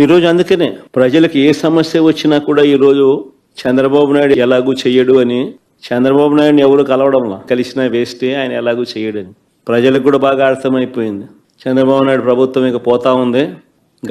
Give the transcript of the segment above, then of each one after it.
ఈరోజు అందుకనే ప్రజలకు ఏ సమస్య వచ్చినా కూడా ఈరోజు చంద్రబాబు నాయుడు ఎలాగూ చెయ్యడు అని చంద్రబాబు నాయుడుని ఎవరు కలవడంలా కలిసినా వేస్టే ఆయన ఎలాగూ చేయడని. ప్రజలకు కూడా బాగా అర్థమైపోయింది. చంద్రబాబు నాయుడు ప్రభుత్వం ఇక పోతా ఉంది.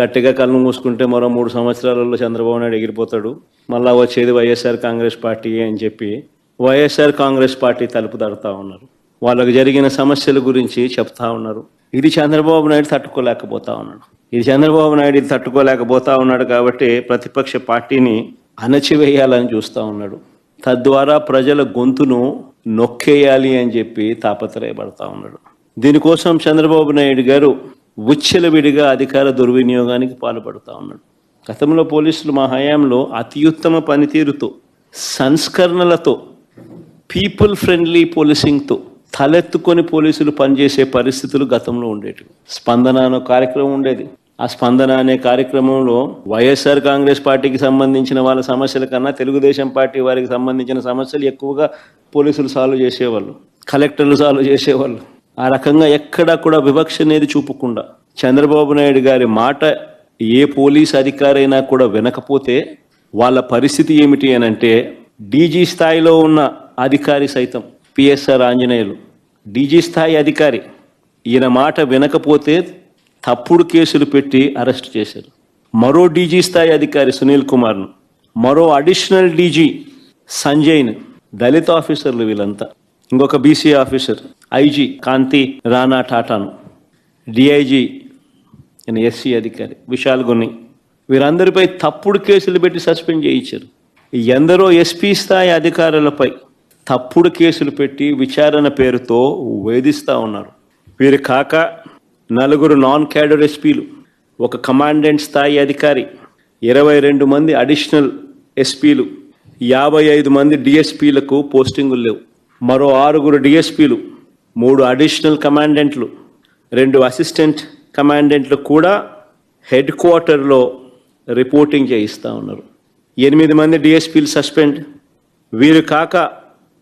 గట్టిగా కళ్ళు మూసుకుంటే మరో మూడు సంవత్సరాలలో చంద్రబాబు నాయుడు ఎగిరిపోతాడు. మళ్ళా వచ్చేది వైఎస్ఆర్ కాంగ్రెస్ పార్టీ అని చెప్పి వైఎస్ఆర్ కాంగ్రెస్ పార్టీ తలుపు తడతా ఉన్నారు. వాళ్ళకు జరిగిన సమస్యల గురించి చెప్తా ఉన్నారు. ఇది చంద్రబాబు నాయుడు తట్టుకోలేకపోతా ఉన్నాడు. ఇది చంద్రబాబు నాయుడు ఇది తట్టుకోలేకపోతా ఉన్నాడు కాబట్టి ప్రతిపక్ష పార్టీని అణచివేయాలని చూస్తా ఉన్నాడు. తద్వారా ప్రజల గొంతును నొక్కేయాలి అని చెప్పి తాపత్రయపడతా ఉన్నాడు. దీనికోసం చంద్రబాబు నాయుడు గారు విడిగా అధికార దుర్వినియోగానికి పాల్పడుతూ ఉన్నాడు. గతంలో పోలీసులు మా హయాంలో అత్యుత్తమ పనితీరుతో సంస్కరణలతో పీపుల్ ఫ్రెండ్లీ పోలీసింగ్తో తలెత్తుకొని పోలీసులు పనిచేసే పరిస్థితులు గతంలో ఉండేవి స్పందన అనే కార్యక్రమం ఉండేది. ఆ స్పందన అనే కార్యక్రమంలో వైఎస్ఆర్ కాంగ్రెస్ పార్టీకి సంబంధించిన వాళ్ళ సమస్యల కన్నా తెలుగుదేశం పార్టీ వారికి సంబంధించిన సమస్యలు ఎక్కువగా పోలీసులు సాల్వ్ చేసేవాళ్ళు కలెక్టర్లు సాల్వ్ చేసేవాళ్ళు. ఆ రకంగా ఎక్కడా కూడా వివక్ష అనేది చూపకుండా చంద్రబాబు నాయుడు గారి మాట ఏ పోలీస్ అధికారైనా కూడా వినకపోతే వాళ్ళ పరిస్థితి ఏమిటి అని అంటే డీజీ స్థాయిలో ఉన్న అధికారి సైతం పిఎస్ఆర్ ఆంజనేయులు. డీజీ స్థాయి అధికారి. ఈయన మాట వినకపోతే తప్పుడు కేసులు పెట్టి అరెస్ట్ చేశారు. మరో డీజీ స్థాయి అధికారి సునీల్ కుమార్ను. మరో అడిషనల్ డీజీ సంజయ్ను. దళిత ఆఫీసర్లు వీళ్ళంతా. ఇంకొక BC officer IG Kanti Rana టాటాను. DIG ఈయన ఎస్సీ అధికారి విశాల్ గుని వీరందరిపై తప్పుడు కేసులు పెట్టి సస్పెండ్ చేయించారు. ఎందరో ఎస్పీ స్థాయి అధికారులపై తప్పుడు కేసులు పెట్టి విచారణ పేరుతో వేధిస్తూ ఉన్నారు. వీరు కాక నలుగురు నాన్ క్యాడర్ ఎస్పీలు ఒక కమాండెంట్ స్థాయి అధికారి ఇరవై రెండు మంది అడిషనల్ ఎస్పీలు యాభై ఐదు మంది డిఎస్పీలకు పోస్టింగులు లేవు. మరో ఆరుగురు డిఎస్పీలు మూడు అడిషనల్ కమాండెంట్లు రెండు అసిస్టెంట్ కమాండెంట్లు కూడా హెడ్ క్వార్టర్లో రిపోర్టింగ్ చేయిస్తూ ఉన్నారు. ఎనిమిది మంది డిఎస్పీలు సస్పెండ్. వీరు కాక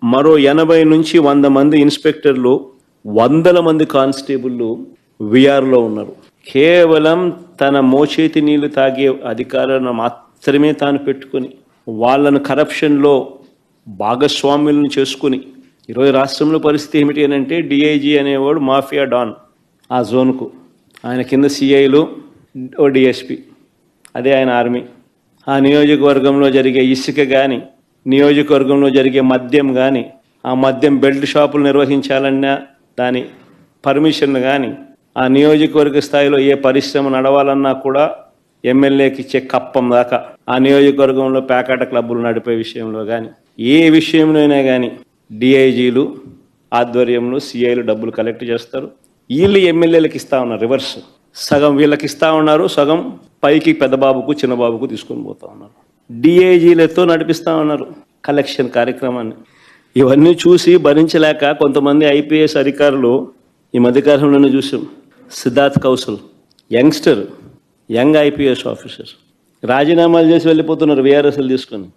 మరో ఎనభై నుంచి వంద మంది ఇన్స్పెక్టర్లు వందల మంది కానిస్టేబుళ్ళు విఆర్లో ఉన్నారు. కేవలం తన మోచేతి నీళ్ళు తాగే అధికారాలను మాత్రమే తాను పెట్టుకుని వాళ్ళను కరప్షన్లో భాగస్వాములను చేసుకుని ఈరోజు రాష్ట్రంలో పరిస్థితి ఏమిటి అని అంటే డిఐజీ అనేవాడు మాఫియా డాన్ ఆ జోన్కు. ఆయన కింద సిఐలు ఓ డిఎస్పి. అదే ఆయన ఆర్మీ. ఆ నియోజకవర్గంలో జరిగే ఇసుక కానీ నియోజకవర్గంలో జరిగే మద్యం కానీ ఆ మద్యం బెల్ట్ షాపులు నిర్వహించాలన్నా దాని పర్మిషన్ కానీ ఆ నియోజకవర్గ స్థాయిలో ఏ పరిశ్రమ నడవాలన్నా కూడా ఎమ్మెల్యేకి ఇచ్చే కప్పం దాకా ఆ నియోజకవర్గంలో ప్యాకాట క్లబ్బులు నడిపే విషయంలో కానీ ఏ విషయంలోనే కానీ డిఐజీలు ఆధ్వర్యంలో సిఐలు డబ్బులు కలెక్ట్ చేస్తారు. వీళ్ళు ఎమ్మెల్యేలకు ఇస్తా ఉన్నారు రివర్స్. సగం వీళ్ళకి ఇస్తా ఉన్నారు సగం పైకి పెద్దబాబుకు చిన్నబాబుకు తీసుకొని పోతా ఉన్నారు. డిఏజీలతో నడిపిస్తా ఉన్నారు కలెక్షన్ కార్యక్రమాన్ని. ఇవన్నీ చూసి భరించలేక కొంతమంది ఐపీఎస్ అధికారులు ఈ మధ్యకాలంలోనే చూసాం Siddharth Kaushal youngster young IPS officer. రాజీనామాలు చేసి వెళ్ళిపోతున్నారు విఆర్ఎస్ఎల్ తీసుకొని.